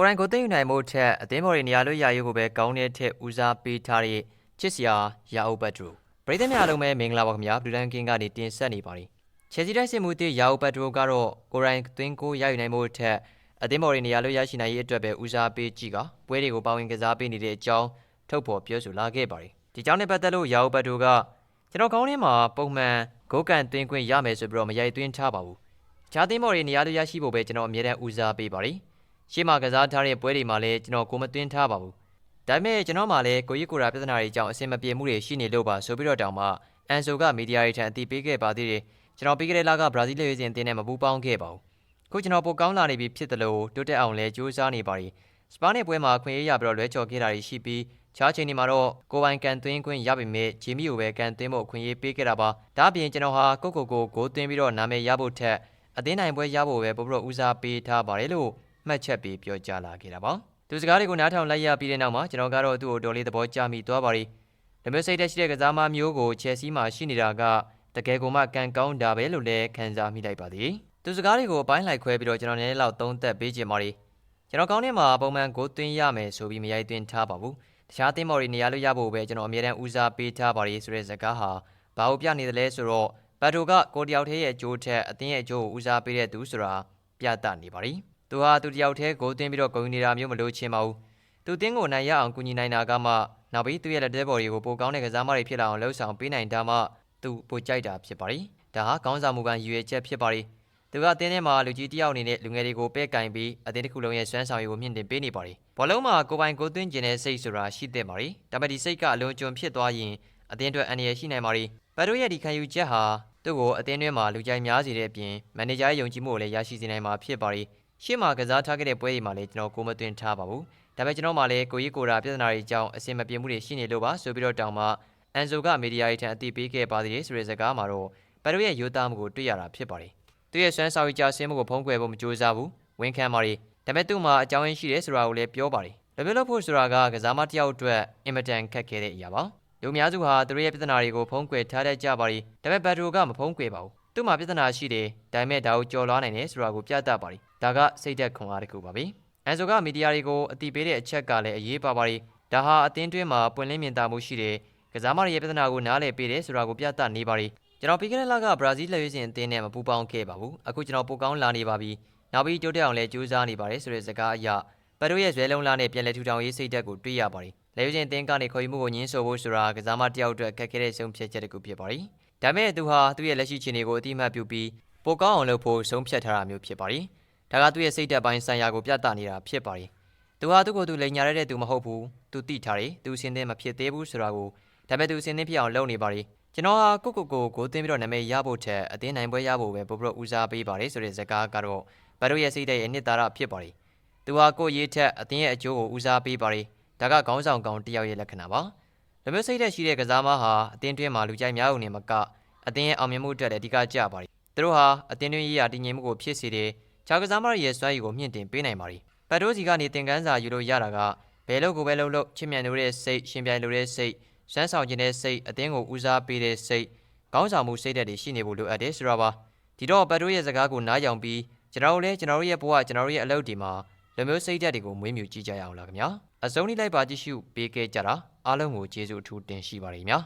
ကိုရိုင်းကိုသိမ့်ယူနိုင်မှုထက်အသင်းမော်ရီနေရာလွတ်ရရေးကိုပဲကောင်းတဲ့ထက်ဦးစားပေးထားတဲ့ချစ်စရာရာအုပ်ပတ်ဒရိုပရိသတ်များလုံးပဲမင်္ဂလာပါခင်ဗျာဘလူးလန်ကင်းကနေတင်ဆက်နေပါတယ်ချယ်ဆီတိုက်စစ်မှုတစ်ရာအုပ်ပတ်ဒရိုကတော့ကိုရိုင်းသွင်းကိုရယူနိုင်မှုထက်အသင်းမော်ရီနေရာလွတ်ရရှိနိုင်ရေးအတွက်ပဲဦးစားပေးကြည့်ကပွဲတွေကိုပါဝင်ကစားပေးနေတဲ့အကြောင်းထုတ်ဖော်ပြောဆိုလာခဲ့ပါတယ်ဒီကြောင်းနဲ့ပတ်သက်လို့ရာအုပ်ပတ်ဒရိုကကျွန်တော်ကောင်းထဲမှာပုံမှန်ဂိုးကန်သွင်းခွင့်ရမယ်ဆိုပြီးတော့မရိုက်သွင်းထားပါဘူး။ဂျာသင်းမော်ရီနေရာလွတ်ရရှိဖို့ပဲကျွန်တော်အမြဲတမ်းဦးစားပေးပါတယ်။ ရှေ့မှာကစားထားတဲ့ပွဲတွေမှာလည်းကျွန်တော်ကိုမသွင်းထားပါဘူး။ဒါပေမဲ့ကျွန်တော်မှလည်းကိုကြီးကိုရာပြဿနာတွေကြောင့်အဆင်မပြေမှုတွေရှိနေလို့ပါဆိုပြီးတော့တောင်မှအန်ဆိုကမီဒီယာတွေထံအသိပေးခဲ့ပါသေးတယ်။ကျွန်တော်ပြီးခဲ့တဲ့လကဘရာဇီးလက်ရွေးစင်အသင်းနဲ့မပူးပေါင်းခဲ့ပါဘူး။ခုကျွန်တော်ပိုကောင်းလာနေပြီဖြစ်တယ်လို့တိုးတက်အောင်လည်းကြိုးစားနေပါတယ်။စပါးနဲ့ပွဲမှာခွင့်ရရပြီးတော့လွဲချော်ခဲ့တာတွေရှိပြီးခြားချိန်ဒီမှာတော့ကိုပိုင်ကန်သွင်းခွင့်ရပေမဲ့ဂျီမီကိုပဲကန်သွင်းဖို့ခွင့်ရေးပေးခဲ့တာပါဒါအပြင်ကျွန်တော်ဟာကိုကိုကိုဂိုးသွင်းပြီးတော့နာမည်ရဖို့ထက်အသင်းနိုင်ပွဲရဖို့ပဲပို့ပြီးတော့ဦးစားပေးထားပါတယ်လို့ မှတ်ချက်ပေးပြောကြားလာခဲ့တာပါသူစကားတွေကိုနားထောင်လိုက်ရပြီးတဲ့နောက်မှာကျွန်တော်ကတော့သူ့ကိုတော်လေးသဘောကျမိသွားပါတယ်ဒီမျိုးစိတ်တက်ရှိတဲ့ကစားမမျိုးကိုချယ်ဆီမှာရှိနေတာကတကယ်ကိုမှကန်ကောင်းတာပဲလို့လည်းခံစားမိလိုက်ပါသည်သူစကားတွေကိုအပိုင်းလိုက်ခွဲပြီးတော့ကျွန်တော်နည်းနည်းလောက်သုံးသက်ပေးခြင်းပါတယ်ကျွန်တော်ကောင်းထဲမှာပုံမှန်ဂိုးသွင်းရမယ်ဆိုပြီးမရိုက်သွင်းထားပါဘူးတခြားသင်းမော်တွေနေရာလို့ရဖို့ပဲကျွန်တော်အမြဲတမ်းဦးစားပေးထားပါတယ်ဆိုတဲ့ဇာတ်ကားဟာဘာလို့ပြနေသလဲဆိုတော့ဘတ်တိုကကိုတယောက်တည်းရဲ့အကျိုးထက်အသင်းရဲ့အကျိုးကိုဦးစားပေးတဲ့သူဆိုတာပြသနေပါ ರಿ သူဟာသူတယောက်တည်းဂိုးသွင်းပြီးတော့ဂုဏ်နေတာမျိုးမလို့ချင်ပါဘူးသူတင်းကိုနိုင်ရအောင်ကူညီနိုင်တာကမှနောက်ပြီးသူ့ရဲ့လက်တဲဘော်တွေကိုပိုကောင်းတဲ့ကစားမတွေဖြစ်လာအောင်လှုပ်ဆောင်ပေးနိုင်တာမှသူပိုကြိုက်တာဖြစ်ပါ ರಿ ဒါဟာကောင်းစားမှုကရည်ရွယ်ချက်ဖြစ်ပါ ರಿ သူကအသင်းထဲမှာလူကြီးတယောက်အနေနဲ့လူငယ်တွေကိုပဲကင်ပြီးအသင်းတစ်ခုလုံးရဲ့စွမ်းဆောင်ရည်ကိုမြင့်တင်ပေးနေပါတယ်။ဘောလုံးမှာကိုပိုင်ကိုသွင်းကျင်တဲ့စိတ်ဆိုတာရှိတဲ့ပါရီ။ဒါပေမဲ့ဒီစိတ်ကအလွန်ကျွံဖြစ်သွားရင်အသင်းအတွက်အန္တရာယ်ရှိနိုင်ပါရီ။ဘတ်တို့ရဲ့ဒီခံယူချက်ဟာသူ့ကိုအသင်းတွင်းမှာလူကြိုက်များစေတဲ့အပြင်မန်နေဂျာရဲ့ယုံကြည်မှုကိုလည်းရရှိစေနိုင်မှာဖြစ်ပါရီ။ ရှေ့မှာကစားထားခဲ့တဲ့ပွဲတွေမှာလည်းကျွန်တော်ကိုမသွင်းထားပါဘူး။ဒါပေမဲ့ကျွန်တော်မှလည်းကိုကြီးကိုရာပြဿနာတွေကြောင့်အဆင်မပြေမှုတွေရှိနေလို့ပါဆိုပြီးတော့တောင်းမှအန်ဆိုကမီဒီယာရေးထံအသိပေးခဲ့ပါသေးတယ်ဆိုတဲ့စကားမှာတော့ဘတ်တို့ရဲ့ယူသားမှုကိုတွေ့ရတာဖြစ်ပါတယ်။သူ့ရဲ့ဆွမ်းဆောင်ရည်ကြဆင်းမှုကိုဖုံးကွယ်ဖို့မကြိုးစားဘူးဝန်ခံပါရီဒါပေမဲ့သူ့မှာအကြောင်းရင်းရှိတယ်ဆိုတာကိုလည်းပြောပါရီလဘယ်လို့ဖို့ဆိုတာကကစားမတစ်ယောက်အတွက်အင်မတန်ခက်ခဲတဲ့အရာပါလူများစုဟာသူတို့ရဲ့ပြဿနာတွေကိုဖုံးကွယ်ထားတတ်ကြပါရီဒါပေမဲ့ဘတ်ဒရိုကမဖုံးကွယ်ပါဘူး သူ့မှာပြဿနာရှိတယ်ဒါပေမဲ့ဒါကိုကြော်လွှားနိုင်တယ်ဆိုတာကိုပြသပါရီဒါကစိတ်သက်ခွန်အားတစ်ခုပါပဲအန်ဆိုကမီဒီယာတွေကိုအတိပေးတဲ့အချက်ကလည်းအရေးပါပါရီဒါဟာအသင်းတွင်းမှာပွင့်လင်းမြင်သာမှုရှိတယ်ကစားမရဲ့ပြဿနာကိုနားလည်ပေးတယ်ဆိုတာကိုပြသနေပါရီကျွန်တော်ပြီးခဲ့တဲ့လကဘရာဇီးလက်ရွေးစင်အသင်းနဲ့မပူးပေါင်းခဲ့ပါဘူးအခုကျွန်တော်ပိုကောင်းလာနေပါပြီနောက်ပြီးတိုးတက်အောင်လည်းကြိုးစားနေပါတယ်ဆိုတဲ့စကားအရပတ်တို့ရဲ့ဇွဲလုံးလာနဲ့ပြန်လည်ထူထောင်ရေးစိတ်ဓာတ်ကိုတွေ့ရပါတယ်လက်ရွေးစင်အသင်းကနေခေါ်ယူမှုကိုညှင်းဆိုဖို့ဆိုတာကစားမတယောက်အတွက်ခက်ခဲတဲ့ဆုံးဖြတ်ချက်တစ်ခုဖြစ်ပါတယ် ဒါပေမဲ့သူဟာသူ့ရဲ့လက်ရှိခြေအနေကိုအတိအမှတ်ပြုပြီးပိုကောင်းအောင်လုပ်ဖို့ဆုံးဖြတ်ထားတာမျိုးဖြစ်ပါတယ်ဒါကသူ့ရဲ့စိတ်ဓာတ်ပိုင်းဆိုင်ရာကိုပြသနေတာဖြစ်ပါတယ်သူဟာသူ့ကိုယ်သူလိန်ညာရတဲ့သူမဟုတ်ဘူးသူတိထားတယ်သူစင်သင်းမဖြစ်သေးဘူးဆိုတာကိုဒါပေမဲ့သူစင်သင်းဖြစ်အောင်လုပ်နေပါတယ်ကျွန်တော်ဟာကိုကိုကိုကိုသိမ်းပြီးတော့နာမည်ရဖို့ထက်အသင်းနိုင်ပွဲရဖို့ပဲပို့ပြီးတော့ဦးစားပေးပါတယ်ဆိုတဲ့ဇာတ်ကားကတော့ဘတ်တို့ရဲ့စိတ်ဓာတ်ရဲ့နှစ်သာရဖြစ်ပါတယ်။သူဟာကိုရေးထက်အသင်းရဲ့အကျိုးကိုဦးစားပေးပါတယ်။ဒါကခေါင်းဆောင်ကောင်တယောက်ရဲ့လက္ခဏာပါ။ လူမျိုးစိတ်ဓာတ်ရှိတဲ့ကစားမဟာအသင်းတွင်းမှာလူကြိုက်များုံနဲ့မကအသင်းရဲ့အောင်မြင်မှုအတွက်လည်းအဓိကကျပါတယ်။သူတို့ဟာအသင်းတွင်းရေးရာတည်ငြိမ်မှုကိုဖြစ်စေတဲ့ခြားကစားမရဲ့စွမ်းရည်ကိုမြင့်တင်ပေးနိုင်ပါတယ်။ဘတ်တို့စီကနေသင်ခန်းစာယူလို့ရတာကဘယ်လို့ကိုပဲလုံးလို့ချစ်မြတ်လို့တဲ့စိတ်ရှင်ပြိုင်လို့တဲ့စိတ်စွမ်းဆောင်ခြင်းတဲ့စိတ်အသင်းကိုဦးစားပေးတဲ့စိတ်ကောင်းဆောင်မှုစိတ်ဓာတ်တွေရှိနေဖို့လိုအပ်တယ်ဆိုတော့ပါဒီတော့ပတ်တို့ရဲ့စကားကိုနားယောင်ပြီးကျွန်တော်တို့လည်းကျွန်တော်တို့ရဲ့ဘဝကျွန်တော်တို့ရဲ့အလုပ်ဒီမှာလူမျိုးစိတ်ဓာတ်တွေကိုမွေးမြူကြည့်ကြရအောင်လားခင်ဗျာအစုံလေးလိုက်ပါကြည့်ရှုပေးခဲ့ကြတာ အားလုံးကိုကျေးဇူးအထူးတင်ရှိပါတယ်ခင်ဗျာ